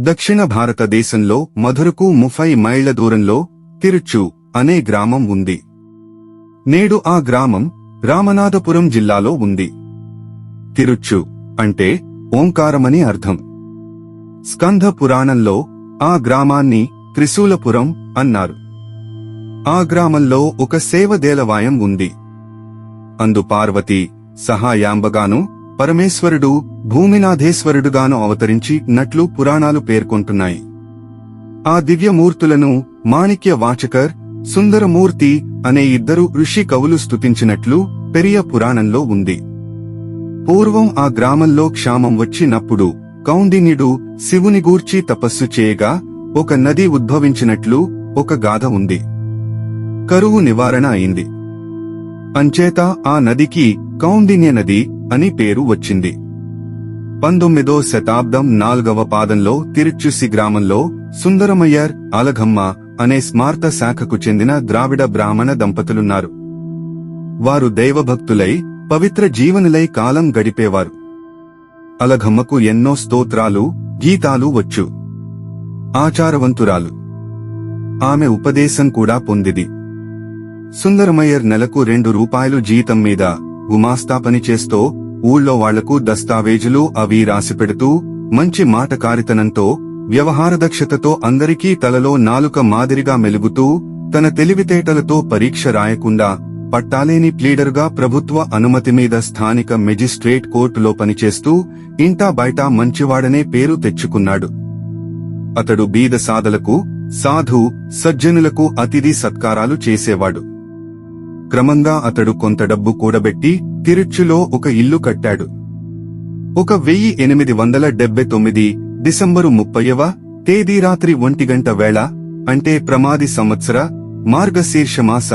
దక్షిణ భారతదేశంలో మధురకు ముఫై మైళ్ళ దూరంలో తిరుచు అనే గ్రామం ఉంది. నేడు ఆ గ్రామం రామనాథపురం జిల్లాలో ఉంది. తిరుచు అంటే ఓంకారమని అర్థం. స్కంధ పురాణంలో ఆ గ్రామాన్ని త్రిశూలపురం అన్నారు. ఆ గ్రామంలో ఒక సేవ దేలవాయం ఉంది. అందు పార్వతి సహాయాంబగాను పరమేశ్వరుడు భూమినాథేశ్వరుడుగాను అవతరించి నట్లు పురాణాలు పేర్కొంటున్నాయి. ఆ దివ్యమూర్తులను మాణిక్య వాచకర్ సుందరమూర్తి అనే ఇద్దరు ఋషి కవులు స్తుతించినట్లు పెరియ పురాణంలో ఉంది. పూర్వం ఆ గ్రామంలో క్షామం వచ్చినప్పుడు కౌండిన్యుడు శివుని గూర్చి తపస్సు చేయగా ఒక నది ఉద్భవించినట్లు ఒక గాథ ఉంది. కరువు నివారణ అయింది. అంచేత ఆ నదికి కౌండిన్య నది అని పేరు వచ్చింది. పంతొమ్మిదో శతాబ్దం నాల్గవ పాదంలో తిరుచుసి గ్రామంలో సుందరమయ్యర్ అలఘమ్మ అనే స్మార్త శాఖకు చెందిన ద్రావిడ బ్రాహ్మణ దంపతులున్నారు. వారు దైవభక్తులై పవిత్ర జీవనులై కాలం గడిపేవారు. అలఘమ్మకు ఎన్నో స్తోత్రాలు గీతాలు వచ్చు. ఆచారవంతురాలు. ఆమె ఉపదేశం కూడా పొందిది. సుందరమయ్యర్ నెలకు రెండు రూపాయలు జీతం మీద గుమాస్తా పనిచేస్తో ఊళ్ళో వాళ్ళకు దస్తావేజులు అవి రాసిపెడుతూ మంచి మాటకారితనంతో వ్యవహారదక్షతతో అందరికీ తలలో నాలుక మాదిరిగా మెలుగుతూ తన తెలివితేటలతో పరీక్ష రాయకుండా పట్టాలేని ప్లీడరుగా ప్రభుత్వ అనుమతి మీద స్థానిక మెజిస్ట్రేట్ కోర్టులో పనిచేస్తూ ఇంటా బయట మంచివాడనే పేరు తెచ్చుకున్నాడు. అతడు బీద సాధలకు సాధు సజ్జనులకు అతిథి సత్కారాలు చేసేవాడు. క్రమంగా అతడు కొంత డబ్బు కూడబెట్టి తిరుచులో ఒక ఇల్లు కట్టాడు. ఒక వెయ్యి ఎనిమిది వందల డెబ్బై తొమ్మిది డిసెంబరు ముప్పైవ తేదీ రాత్రి ఒంటి గంట వేళ అంటే ప్రమాది సంవత్సర మార్గశీర్షమాస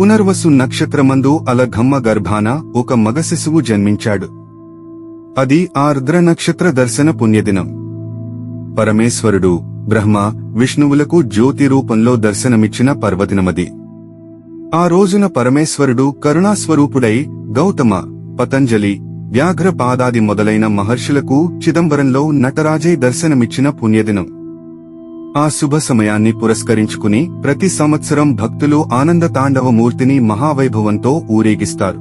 పునర్వసు నక్షత్రమందు అలఘమ్మ గర్భాన ఒక మగ శిశువు జన్మించాడు. అది ఆర్ద్ర నక్షత్ర దర్శన పుణ్యదినం. పరమేశ్వరుడు బ్రహ్మ విష్ణువులకు జ్యోతి రూపంలో దర్శనమిచ్చిన పర్వదినమది. ఆ రోజున పరమేశ్వరుడు కరుణాస్వరూపుడై గౌతమ పతంజలి వ్యాఘ్రపాదాది మొదలైన మహర్షులకు చిదంబరంలో నటరాజై దర్శనమిచ్చిన పుణ్యదినం. ఆ శుభ సమయాన్ని పురస్కరించుకుని ప్రతి సంవత్సరం భక్తులు ఆనంద తాండవమూర్తిని మహావైభవంతో ఊరేగిస్తారు.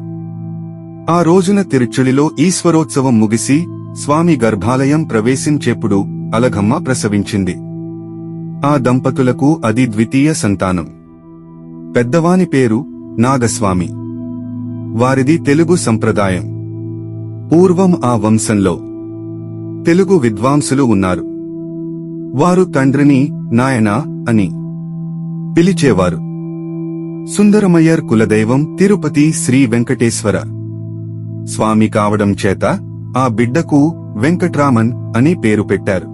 ఆ రోజున తిరుచులిలో ఈశ్వరోత్సవం ముగిసి స్వామి గర్భాలయం ప్రవేశించేప్పుడు అలఘమ్మ ప్రసవించింది. ఆ దంపతులకు అది ద్వితీయ సంతానం. పెద్దవాని పేరు నాగస్వామి. వారిది తెలుగు సంప్రదాయం. పూర్వం ఆ వంశంలో తెలుగు విద్వాంసులు ఉన్నారు. వారు తండ్రిని నాయనా అని పిలిచేవారు. సుందరమయ్యర్ కులదైవం తిరుపతి శ్రీ వెంకటేశ్వర. స్వామి కావడం చేత ఆ బిడ్డకు వెంకట్రామన్ అని పేరు పెట్టారు.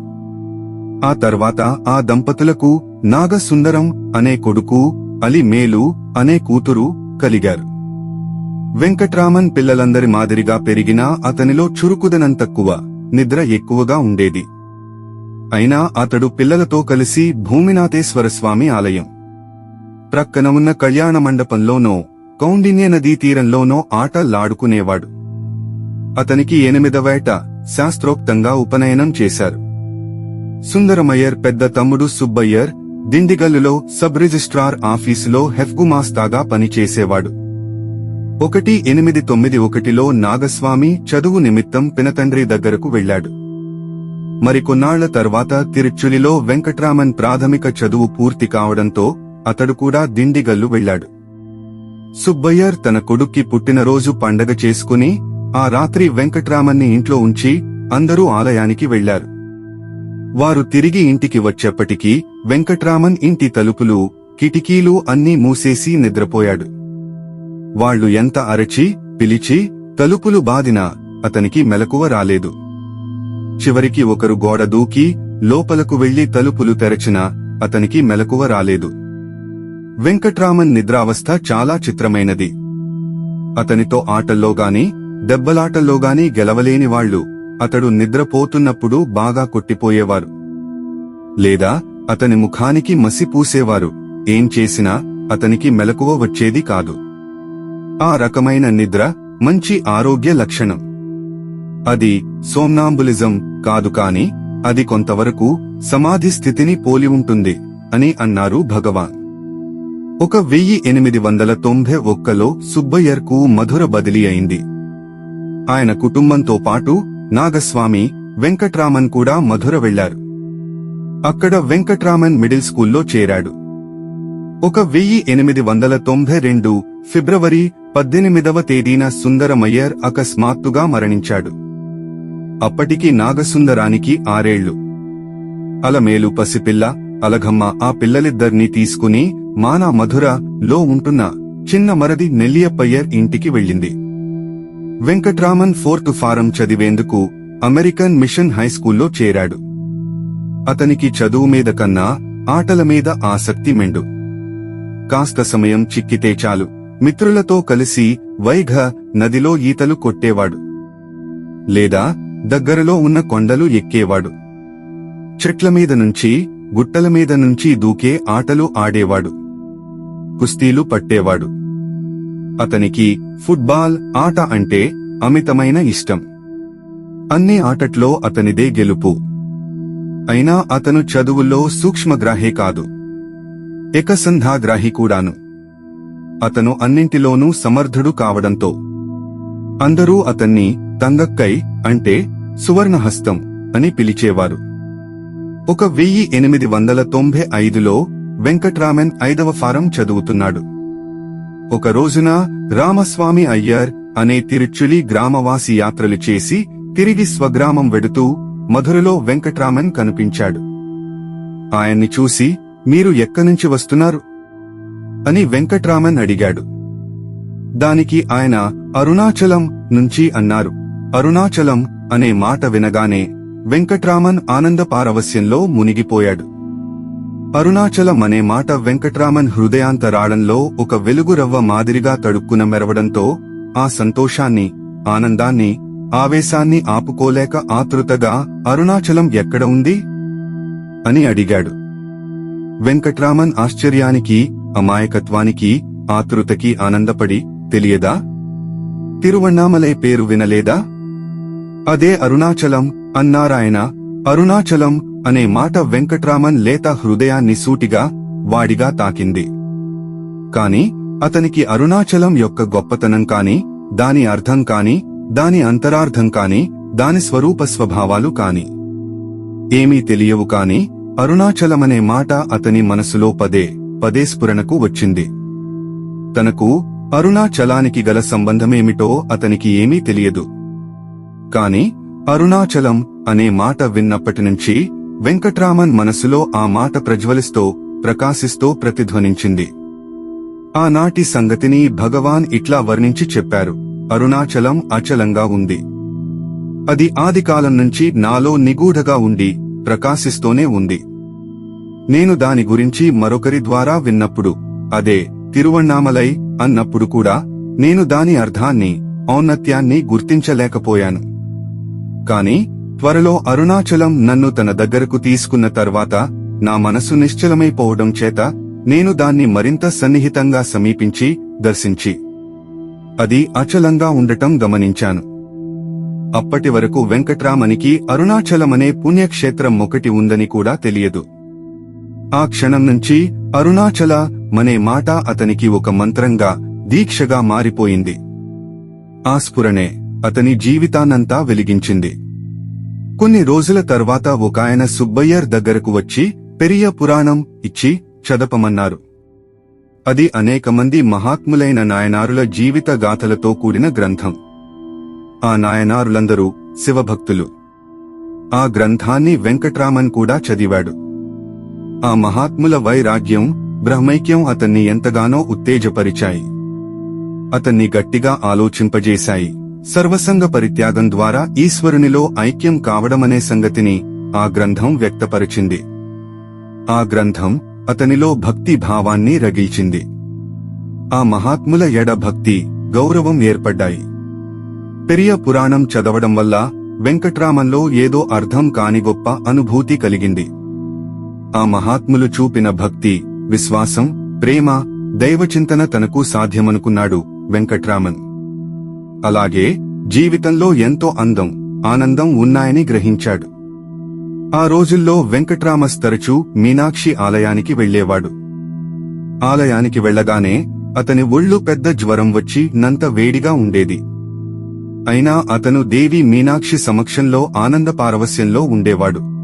ఆ తర్వాత ఆ దంపతులకు నాగసుందరం అనే కొడుకు అలి మేలు అనే కూతురు కలిగారు. వెంకట్రామన్ పిల్లలందరి మాదిరిగా పెరిగినా అతనిలో చురుకుదనం తక్కువ నిద్ర ఎక్కువగా ఉండేది. అయినా అతడు పిల్లలతో కలిసి భూమినాథేశ్వరస్వామి ఆలయం ప్రక్కన ఉన్న కళ్యాణ మండపంలోనో కౌండిన్య నదీ తీరంలోనో ఆటలాడుకునేవాడు అతనికి ఎనిమిదవేట శాస్త్రోక్తంగా ఉపనయనం చేశారు. సుందరమయ్యర్ పెద్ద తమ్ముడు సుబ్బయ్యర్ దిండిగల్లులో సబ్ రిజిస్ట్రార్ ఆఫీసులో హెఫ్గుమాస్తాగా పనిచేసేవాడు. ఒకటి ఎనిమిది తొమ్మిది ఒకటిలో నాగస్వామి చదువు నిమిత్తం పినతండ్రి దగ్గరకు వెళ్ళాడు మరికొన్నాళ్ళ తర్వాత తిరుచులిలో వెంకట్రామన్ ప్రాథమిక చదువు పూర్తి కావడంతో అతడు కూడా దిండిగల్లు వెళ్ళాడు సుబ్బయ్యర్ తన కొడుక్కి పుట్టినరోజు పండగ చేసుకుని ఆ రాత్రి వెంకట్రామన్ని ఇంట్లో ఉంచి అందరూ ఆలయానికి వెళ్ళారు వారు తిరిగి ఇంటికి వచ్చేప్పటికీ వెంకట్రామన్ ఇంటి తలుపులు కిటికీలు అన్నీ మూసేసి నిద్రపోయాడు. వాళ్ళు ఎంత అరచి పిలిచి తలుపులు బాదినా అతనికి మెలకువ రాలేదు. చివరికి ఒకరు గోడ దూకి లోపలకు వెళ్ళి తలుపులు తెరచినా అతనికి మెలకువ రాలేదు. వెంకట్రామన్ నిద్రావస్థ చాలా చిత్రమైనది. అతనితో ఆటల్లోగాని దెబ్బలాటల్లోగాని గెలవలేని వాళ్ళు అతడు నిద్రపోతున్నప్పుడు బాగా కొట్టిపోయేవారు. లేదా అతని ముఖానికి మసి పూసేవారు. ఏం చేసినా అతనికి మెలకువ వచ్చేది కాదు. ఆ రకమైన నిద్ర మంచి ఆరోగ్య లక్షణం. అది సోమ్నాంబులిజం కాదు కాని అది కొంతవరకు సమాధి స్థితిని పోలి ఉంటుంది అని అన్నారు భగవాన్. ఒక వెయ్యి ఎనిమిది వందల తొంభై ఒక్కలో సుబ్బయ్యర్కు మధుర బదిలీ అయింది. ఆయన కుటుంబంతో పాటు నాగస్వామి వెంకట్రామన్ కూడా మధుర వెళ్ళారు అక్కడ వెంకట్రామన్ మిడిల్ స్కూల్లో చేరాడు. ఒక వెయ్యి ఎనిమిది వందల తొంభై రెండు ఫిబ్రవరి పద్దెనిమిదవ తేదీన సుందరమయ్యర్ అకస్మాత్తుగా మరణించాడు. అప్పటికి నాగసుందరానికి ఆరేళ్ళు అలమేలు పసిపిల్ల అలఘమ్మ ఆ పిల్లలిద్దర్నీ తీసుకుని మానా మధుర లో ఉంటున్న చిన్న మరది నెల్లియప్పయ్యర్ ఇంటికి వెళ్ళింది. వెంకట్రామన్ ఫోర్త్ ఫారం చదివేందుకు అమెరికన్ మిషన్ హైస్కూల్లో చేరాడు. అతనికి చదువు మీద కన్నా ఆటల మీద ఆసక్తి మెండు. కాస్త సమయం చిక్కితే చాలు. మిత్రులతో కలిసి వైఘ నదిలో ఈతలు కొట్టేవాడు. లేదా దగ్గరలో ఉన్న కొండలు ఎక్కేవాడు. చెట్ల మీద నుంచి గుట్టల మీద నుంచి దూకే ఆటలు ఆడేవాడు. కుస్తీలు పట్టేవాడు. అతనికి ఫుట్బాల్ ఆట అంటే అమితమైన ఇష్టం. అన్ని ఆటట్లో అతనిదే గెలుపు. అయినా అతను చదువుల్లో సూక్ష్మగ్రాహే కాదు. ఏకసంధాగ్రాహి కూడాను. అతను అన్నింటిలోనూ సమర్థుడు కావడంతో. అందరూ అతన్ని తంగక్కై అంటే సువర్ణహస్తం అని పిలిచేవారు. ఒక వెయ్యి ఎనిమిది వందల తొంభై ఐదులో వెంకట్రామన్ ఐదవ ఫారం చదువుతున్నాడు. ఒక రోజున రామస్వామి అయ్యర్ అనే తిరుచులి గ్రామవాసి యాత్రలు చేసి తిరిగి స్వగ్రామం వెడుతూ మధురలో వెంకట్రామన్ కనిపించాడు. ఆయన్ని చూసి మీరు ఎక్కనుంచి వస్తున్నారు? అని వెంకట్రామన్ అడిగాడు. దానికి ఆయన అరుణాచలం నుంచి అన్నారు. అరుణాచలం అనే మాట వినగానే వెంకట్రామన్ ఆనంద పారవస్యంలో మునిగిపోయాడు. అరుణాచలం అనే మాట వెంకట్రామన్ హృదయాంతరాళంలో ఒక వెలుగురవ్వ మాదిరిగా తడుక్కున మెరవడంతో ఆ సంతోషాన్ని ఆనందాన్ని ఆవేశాన్ని ఆపుకోలేక ఆతృతగా అరుణాచలం ఎక్కడ ఉంది అని అడిగాడు. వెంకట్రామన్ ఆశ్చర్యానికి అమాయకత్వానికి ఆతృతకి ఆనందపడి తెలియదా? తిరువణ్ణామలై పేరు వినలేదా? అదే అరుణాచలం అన్నారాయన అరుణాచలం అనే మాట వెంకట్రామన్ లేత హృదయాన్ని సూటిగా వాడిగా తాకింది. కాని అతనికి అరుణాచలం యొక్క గొప్పతనం కాని దాని అర్థం కాని దాని అంతరార్థం కాని దాని స్వరూప స్వభావాలు కాని. ఏమీ తెలియవు కాని అరుణాచలమనే మాట అతని మనసులో పదే పదే స్ఫురణకు వచ్చింది. తనకు అరుణాచలానికి గల సంబంధమేమిటో అతనికి ఏమీ తెలియదు. కాని అరుణాచలం అనే మాట విన్నప్పటినుంచి వెంకట్రామన్ మనసులో ఆ మాట ప్రజ్వలిస్తూ ప్రకాశిస్తూ ప్రతిధ్వనించింది. ఆనాటి సంగతిని భగవాన్ ఇట్లా వర్ణించి చెప్పారు. అరుణాచలం అచలంగా ఉంది. అది ఆదికాలం నుంచి నాలో నిగూఢగా ఉండి ప్రకాశిస్తూనే ఉంది. నేను దాని గురించి మరొకరి ద్వారా విన్నప్పుడు అదే తిరువణ్ణామలై అన్నప్పుడు కూడా నేను దాని అర్థాన్ని ఔన్నత్యాన్ని గుర్తించలేకపోయాను. కాని త్వరలో అరుణాచలం నన్ను తన దగ్గరకు తీసుకున్న తర్వాత నా మనసు నిశ్చలమైపోవడం చేత నేను దాన్ని మరింత సన్నిహితంగా సమీపించి దర్శించి. అది అచలంగా ఉండటం గమనించాను. అప్పటి వరకు వెంకట్రామనికి అరుణాచలమనే పుణ్యక్షేత్రం ఒకటి ఉందని కూడా తెలియదు. ఆ క్షణం నుంచి అరుణాచల మనే మాట అతనికి ఒక మంత్రంగా దీక్షగా మారిపోయింది. ఆ స్ఫురణే అతని జీవితాన్నంతా వెలిగించింది. కొన్ని రోజుల తర్వాత ఒకాయన సుబ్బయ్యర్ దగ్గరకు వచ్చి పెరియ పురాణం ఇచ్చి చదపమన్నారు. అది అనేక మంది మహాత్ములైన నాయనారుల జీవిత గాథలతో కూడిన గ్రంథం. ఆ నాయనారులందరూ శివభక్తులు. ఆ గ్రంథాన్ని వెంకట్రామన్ కూడా చదివాడు. ఆ మహాత్ముల వైరాగ్యం బ్రహ్మైక్యం అతన్ని ఎంతగానో ఉత్తేజపరిచాయి. అతన్ని గట్టిగా ఆలోచింపజేశాయి. సర్వసంగ పరిత్యాగం ద్వారా ఈశ్వరునిలో ఐక్యం కావడమనే సంగతిని ఆ గ్రంథం వ్యక్తపరిచింది. ఆ గ్రంథం అతనిలో భక్తి భావాన్ని రగిల్చింది. ఆ మహాత్ముల ఎడ భక్తి గౌరవం ఏర్పడ్డాయి. పెరియ పురాణం చదవడం వల్ల వెంకట్రామన్లో ఏదో అర్థం కాని గొప్ప అనుభూతి కలిగింది. ఆ మహాత్ములు చూపిన భక్తి విశ్వాసం ప్రేమ దైవచింతన తనకు సాధ్యమనుకున్నాడు వెంకట్రామన్. అలాగే జీవితంలో ఎంతో అందం ఆనందం ఉన్నాయని గ్రహించాడు. ఆ రోజుల్లో వెంకట్రామస్ తరచూ మీనాక్షి ఆలయానికి వెళ్ళేవాడు. ఆలయానికి వెళ్ళగానే అతని ఒళ్ళు పెద్ద జ్వరం వచ్చి నంత వేడిగా ఉండేది. అయినా అతను దేవి మీనాక్షి సమక్షంలో ఆనంద పారవస్యంలో ఉండేవాడు.